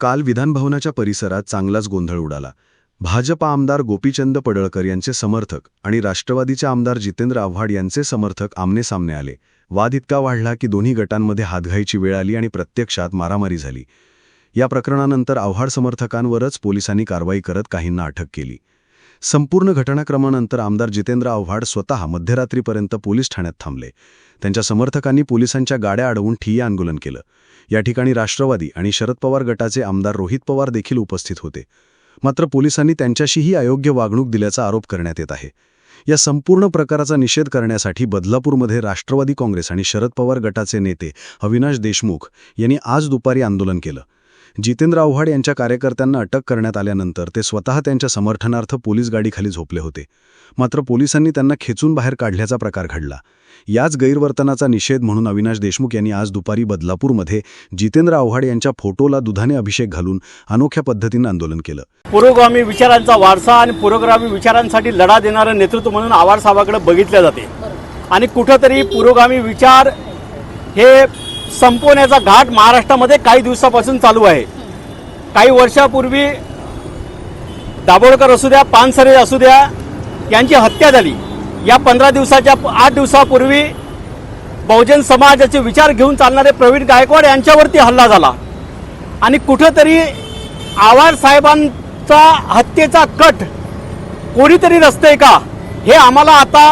काल विधानभवनाच्या परिसरात चांगलाच गोंधळ उडाला. भाजपा आमदार गोपीचंद पडळकर यांचे समर्थक आणि राष्ट्रवादीचे आमदार जितेंद्र आव्हाड यांचे समर्थक आमनेसामने आले. वाद इतका वाढला की दोन्ही गटांमध्ये हातघाईची वेळ आली आणि प्रत्यक्षात मारामारी झाली. या प्रकरणानंतर आव्हाड समर्थकांवरच पोलिसांनी कारवाई करत काहींना अटक केली. संपूर्ण घटनाक्रमानंतर आमदार जितेंद्र आव्हाड स्वतः मध्यरात्रीपर्यंत पोलीस ठाण्यात थांबले. त्यांच्या समर्थकांनी पोलिसांच्या गाड्या अडवून ठिय्या आंदोलन केलं. या ठिकाणी राष्ट्रवादी आणि शरद पवार गटाचे आमदार रोहित पवार देखील उपस्थित होते. मात्र पोलिसांनी त्यांच्याशीही अयोग्य वागणूक दिल्याचा आरोप करण्यात येत आहे. या संपूर्ण प्रकाराचा निषेध करण्यासाठी बदलापूरमध्ये राष्ट्रवादी काँग्रेस आणि शरद पवार गटाचे नेते अविनाश देशमुख यांनी आज दुपारी आंदोलन केलं. जितेंद्र आव्हाड यांच्या कार्यकर्त्यांना अटक करण्यात आल्यानंतर ते स्वतः त्यांच्या समर्थनार्थ पोलीस गाडीखाली झोपले होते. मात्र पोलिसांनी त्यांना खेचून बाहेर काढल्याचा प्रकार घडला. याच गैरवर्तनाचा निषेध म्हणून अविनाश देशमुख यांनी आज दुपारी बदलापूरमध्ये जितेंद्र आव्हाड यांच्या फोटोला दुधाने अभिषेक घालून अनोख्या पद्धतीनं आंदोलन केलं. पुरोगामी विचारांचा वारसा आणि पुरोगामी विचारांसाठी लढा देणारं नेतृत्व म्हणून आव्हाड साहेबाकडे बघितलं जाते. आणि कुठंतरी पुरोगामी विचार हे संपवण्याचा घाट महाराष्ट्रामध्ये काही दिवसापासून चालू आहे. काही वर्षापूर्वी दाभोळकर असू द्या पानसरे असू द्या यांची हत्या झाली. या पंधरा दिवसाच्या आठ दिवसापूर्वी बहुजन समाजाचे विचार घेऊन चालणारे प्रवीण गायकवाड यांच्यावरती हल्ला झाला. आणि कुठंतरी आव्हाड साहेबांचा हत्येचा कट कोणीतरी रचतंय का? हे आम्हाला आता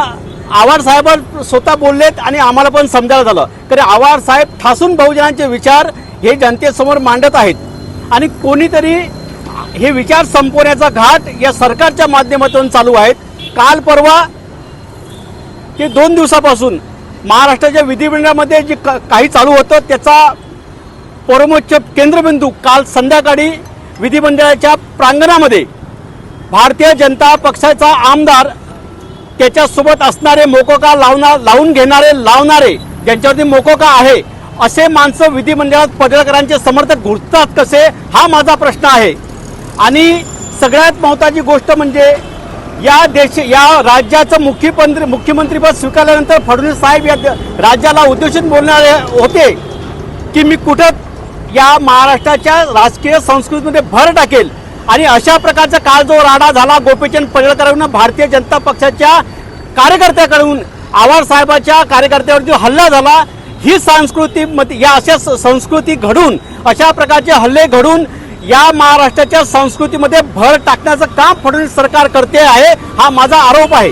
आव्हाड साहेब स्वतः बोललेत आणि आम्हाला पण समजायला झालं. कारण आव्हाड साहेब ठासून बहुजनांचे विचार हे जनतेसमोर मांडत आहेत. आणि कोणीतरी हे विचार संपवण्याचा घाट या सरकारच्या माध्यमातून चालू आहेत. काल परवा ते दोन दिवसापासून महाराष्ट्राच्या विधिमंडळामध्ये जे काही चालू होतं त्याचा परमोच्च केंद्रबिंदू काल संध्याकाळी विधिमंडळाच्या प्रांगणामध्ये भारतीय जनता पक्षाचा आमदार त्याच्यासोबत असणारे मोकोका लावणार लावून घेणारे लावणारे ज्यांच्यावरती मोकोका आहे असे माणसं विधिमंडळात पडळकरांचे समर्थक घुसतात कसे? हा माझा प्रश्न आहे. आणि सगळ्यात महत्वाची गोष्ट म्हणजे या देश या राज्याचं मुख्यमंत्री मुख्यमंत्रीपद स्वीकारल्यानंतर फडणवीस साहेब या राज्याला उद्देशून बोलणारे होते की मी कुठं या महाराष्ट्राच्या राजकीय संस्कृतीमध्ये भर टाकेल. आणि अशा प्रकारचा काळ जो राडा झाला गोपीचंद पडळकरांना भारतीय जनता पक्षाच्या कार्यकर्त्याकडून आव्हाड साहेबाच्या कार्यकर्त्यावर जो हल्ला झाला ही संस्कृती मध्ये- या अशा संस्कृती घडून अशा प्रकारचे हल्ले घडून या महाराष्ट्राच्या संस्कृतीमध्ये भर टाकण्याचं काम फडणवीस सरकार करते आहे हा माझा आरोप आहे.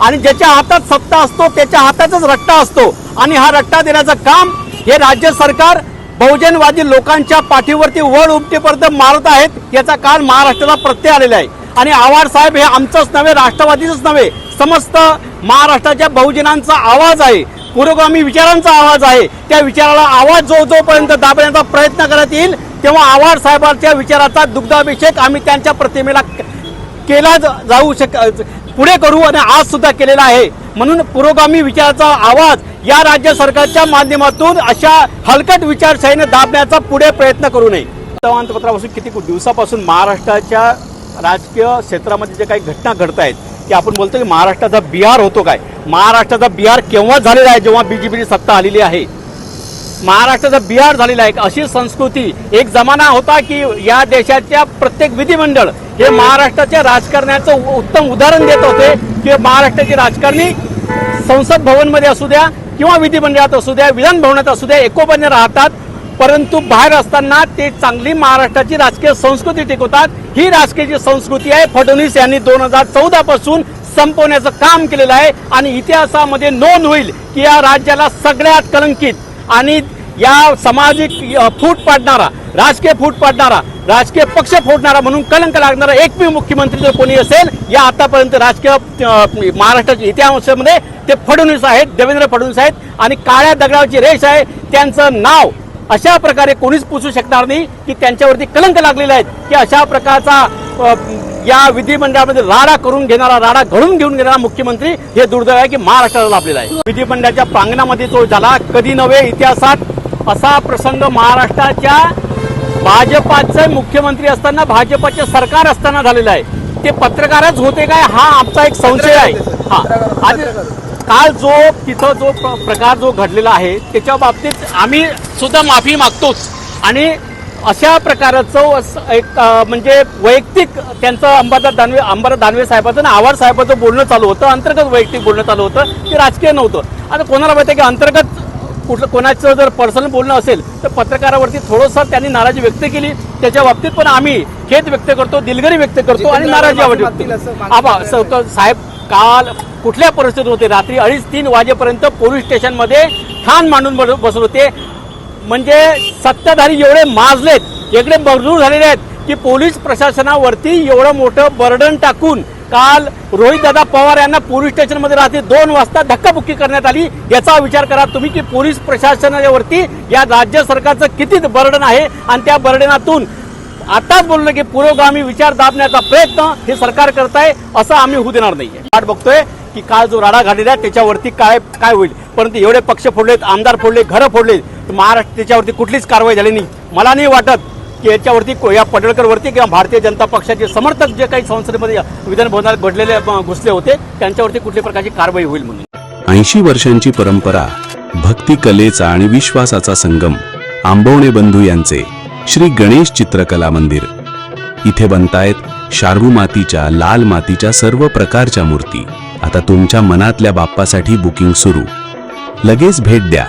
आणि ज्याच्या हातात सत्ता असतो त्याच्या हातातच रट्टा असतो. आणि हा रट्टा देण्याचं काम हे राज्य सरकार बहुजनवादी लोकांच्या पाठीवरती वड उमटेपर्यंत मारत आहेत याचा काल महाराष्ट्राला प्रत्यय आलेला आहे. आणि आव्हाड साहेब हे आमचंच नव्हे राष्ट्रवादीचंच नव्हे समस्त महाराष्ट्राच्या बहुजनांचा आवाज आहे. पुरोगामी विचारांचा आवाज आहे. त्या विचाराला आवाज जो जोपर्यंत दाबण्याचा प्रयत्न करत येईल तेव्हा आव्हाड साहेबांच्या विचाराचा दुग्धाभिषेक आम्ही त्यांच्या प्रतिमेला केला जाऊ शक पुढे करू आणि आज सुद्धा केलेला आहे. म्हणून पुरोगामी विचाराचा आवाज या राज्य सरकारच्या माध्यमातून अशा हलकट विचारशाहीने दाबण्याचा पुढे प्रयत्न करू नये. वर्तमानपत्रापासून किती दिवसापासून महाराष्ट्राच्या राजकीय क्षेत्रामध्ये जे काही घटना घडत आहेत की आपण बोलतो की महाराष्ट्राचा बिहार होतो काय? महाराष्ट्राचा बिहार केव्हा झालेला आहे जेव्हा बीजेपीची सत्ता आलेली आहे? महाराष्ट्राचा बिहार झालेला आहे. अशी संस्कृती एक जमाना होता की या देशाच्या प्रत्येक विधिमंडळ हे महाराष्ट्राच्या राजकारण्याचं उत्तम उदाहरण देत होते. की महाराष्ट्राची राजकारणी संसद भवनमध्ये असू द्या किंवा विधिमंडळात असू द्या विधान भवनात असू द्या एकोपाने राहतात. परंतु बाहेर असताना ते चांगली महाराष्ट्राची राजकीय संस्कृती टिकवतात. ही राजकीय संस्कृती आहे फडणवीस यांनी दोन हजार चौदा पासून संपवण्याचं काम केलेलं आहे आणि इतिहासामध्ये नोंद होईल की या राज्याला सगळ्यात कलंकित आणि या सामाजिक फूट पाडणारा राजकीय फूट पाडणारा राजकीय पक्ष फोडणारा म्हणून कलंक लागणारा एकमेव मुख्यमंत्री जर कोणी असेल या आतापर्यंत राजकीय महाराष्ट्राच्या इतिहासामध्ये ते फडणवीस आहेत देवेंद्र फडणवीस आहेत आणि काळ्या दगडावची रेष आहे. त्यांचं नाव अशा प्रकारे कोणीच पुसू शकणार नाही की त्यांच्यावरती कलंक लागलेले आहेत की अशा प्रकारचा या विधिमंडळामध्ये राडा करून घेणारा राडा घडून घेऊन घेणारा मुख्यमंत्री हे दुर्दैव आहे की महाराष्ट्राला लाभलेला आहे. विधिमंडळाच्या प्रांगणामध्ये जो झाला कधी नव्हे इतिहासात. असा प्रसंग महाराष्ट्राच्या भाजपाचे मुख्यमंत्री असताना भाजपाचे सरकार असताना झालेला आहे. ते पत्रकारच होते काय? हा आमचा एक संशय आहे. हा. आणि काल जो तिथं जो प्र- प्रकार जो घडलेला आहे त्याच्या बाबतीत आम्ही सुद्धा माफी मागतोच. आणि अशा प्रकारचं एक म्हणजे वैयक्तिक त्यांचं अंबादास दानवे अंबादास दानवे साहेबाचं आणि आव्हाड साहेबाचं बोलणं चालू होतं अंतर्गत वैयक्तिक बोलणं चालू होतं ते राजकीय नव्हतं. आता कोणाला माहिती आहे की अंतर्गत कुठलं कोणाचं जर पर्सनल बोलणं असेल तर पत्रकारावरती थोडंसं त्यांनी नाराजी व्यक्त केली. त्याच्या बाबतीत पण आम्ही खेद व्यक्त करतो दिलगिरी व्यक्त करतो आणि नाराजी व्यक्त करतो. मागणी आबा साहेब काल कुठल्या परिस्थितीत होते? रात्री अडीच तीन वाजेपर्यंत पोलीस स्टेशनमध्ये ठाण मांडून बसत होते. म्हणजे सत्ताधारी एवढे माजलेत एकडे मजबूर झालेले आहेत की पोलीस प्रशासनावरती एवढं मोठं बर्डन टाकून काल रोहितदादा पवार यांना पोलीस स्टेशनमध्ये रात्री दोन वाजता धक्काबुक्की करण्यात आली. याचा विचार करा तुम्ही की पोलीस प्रशासनावरती या राज्य सरकारचं किती बर्डन आहे? आणि त्या बर्डनातून आताच बोललो की पुरोगामी विचार दाबण्याचा प्रयत्न हे सरकार करत आहे असं आम्ही होऊ देणार नाहीये. वाट बघतोय की काल जो राडा घातलेला त्याच्यावरती काय काय होईल. परंतु एवढे पक्ष फोडलेत आमदार फोडले घरं फोडले तर महाराष्ट्र त्याच्यावरती कुठलीच कारवाई झाली नाही. मला नाही वाटत की याच्यावरती या पडळकरवरती किंवा भारतीय जनता पक्षाचे समर्थक जे काही संसदेमध्ये विधानभवनात घडलेले घुसले होते त्यांच्यावरती कुठल्या प्रकारची कारवाई होईल म्हणून. ऐंशी वर्षांची परंपरा भक्ती कलेचा आणि विश्वासाचा संगम आंबवणे बंधू यांचे. श्री गणेश चित्रकला मंदिर. इथे बनतायत शार्वू मातीच्या लाल मातीच्या सर्व प्रकारच्या मूर्ती. आता तुमच्या मनातल्या बाप्पासाठी बुकिंग सुरू. लगेच भेट द्या.